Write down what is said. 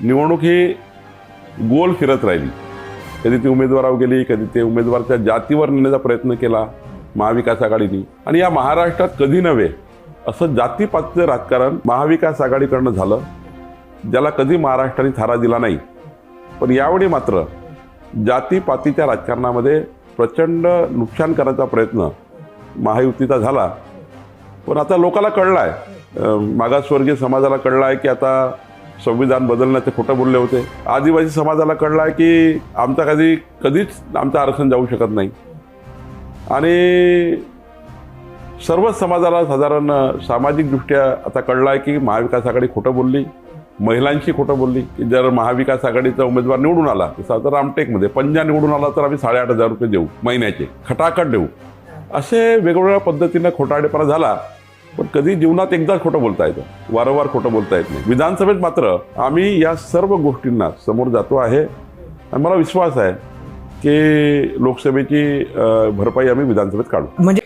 निवडणूक ही गोल फिरत राहिली. कधी ती उमेदवारावर गेली कधी ते उमेदवारच्या जातीवर नेण्याचा प्रयत्न केला महाविकास आघाडीने. आणि या महाराष्ट्रात कधी नव्हे असं जातीपातीचं राजकारण महाविकास आघाडीकडनं झालं ज्याला कधी महाराष्ट्राने थारा दिला नाही. पण यावेळी मात्र जातीपातीच्या राजकारणामध्ये प्रचंड नुकसान करायचा प्रयत्न महायुतीचा झाला. पण आता लोकाला कळला आहे मागासवर्गीय समाजाला कळला आहे की आता संविधान बदलण्याचे खोटं बोलले होते. आदिवासी समाजाला कळला आहे की आमचा कधी कधीच आमचं आरक्षण जाऊ शकत नाही. आणि सर्वच समाजाला साधारण सामाजिकदृष्ट्या आता कळलं आहे की महाविकास आघाडी खोटं बोलली. महिलांशी खोटं बोलली. की जर महाविकास आघाडीचा उमेदवार निवडून आला तसा तर रामटेकमध्ये पंजा निवडून आला तर आम्ही साडेआठ हजार रुपये देऊ महिन्याचे खटाखट देऊ. असे वेगवेगळ्या पद्धतीनं खोटाडेपणा झाला. पण कधी जीवनात एकदाच खोटं बोलता येतं. वारंवार खोटं बोलता येत नाही. विधानसभेत मात्र आम्ही या सर्व गोष्टींना समोर जातो आहे. आणि मला विश्वास आहे की लोकसभेची भरपाई आम्ही विधानसभेत काढू. म्हणजे